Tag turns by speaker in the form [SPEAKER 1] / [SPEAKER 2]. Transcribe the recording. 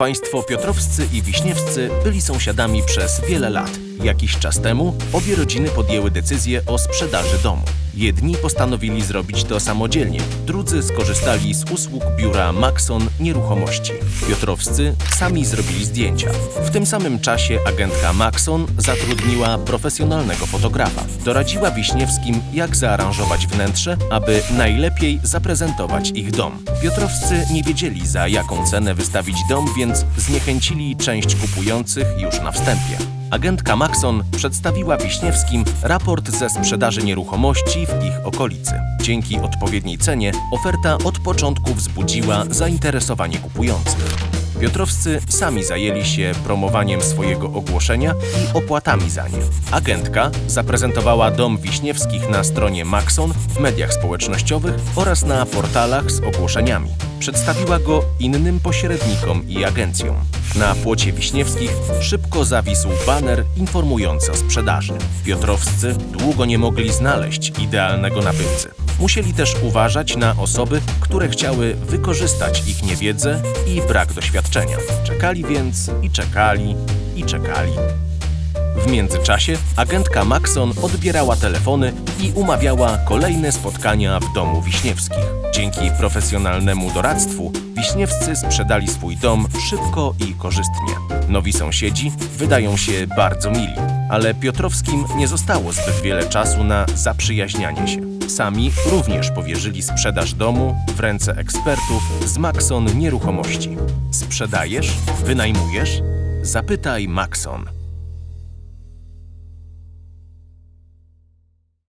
[SPEAKER 1] Państwo piotrowscy i wiśniewscy byli sąsiadami przez wiele lat. Jakiś czas temu obie rodziny podjęły decyzję o sprzedaży domu. Jedni postanowili zrobić to samodzielnie, drudzy skorzystali z usług biura Maxon Nieruchomości. Piotrowscy sami zrobili zdjęcia. W tym samym czasie agentka Maxon zatrudniła profesjonalnego fotografa. Doradziła Wiśniewskim, jak zaaranżować wnętrze, aby najlepiej zaprezentować ich dom. Piotrowscy nie wiedzieli, za jaką cenę wystawić dom, więc zniechęcili część kupujących już na wstępie. Agentka Maxon przedstawiła Wiśniewskim raport ze sprzedaży nieruchomości w ich okolicy. Dzięki odpowiedniej cenie oferta od początku wzbudziła zainteresowanie kupujących. Piotrowscy sami zajęli się promowaniem swojego ogłoszenia i opłatami za nie. Agentka zaprezentowała dom Wiśniewskich na stronie Maxon, w mediach społecznościowych oraz na portalach z ogłoszeniami. Przedstawiła go innym pośrednikom i agencjom. Na płocie Wiśniewskich szybko zawisł baner informujący o sprzedaży. Piotrowscy długo nie mogli znaleźć idealnego nabywcy. Musieli też uważać na osoby, które chciały wykorzystać ich niewiedzę i brak doświadczenia. Czekali więc i czekali i czekali. W międzyczasie agentka Maxon odbierała telefony i umawiała kolejne spotkania w domu Wiśniewskich. Dzięki profesjonalnemu doradztwu Wiśniewscy sprzedali swój dom szybko i korzystnie. Nowi sąsiedzi wydają się bardzo mili, ale Piotrowskim nie zostało zbyt wiele czasu na zaprzyjaźnianie się. Sami również powierzyli sprzedaż domu w ręce ekspertów z Maxon Nieruchomości. Sprzedajesz? Wynajmujesz? Zapytaj Maxon.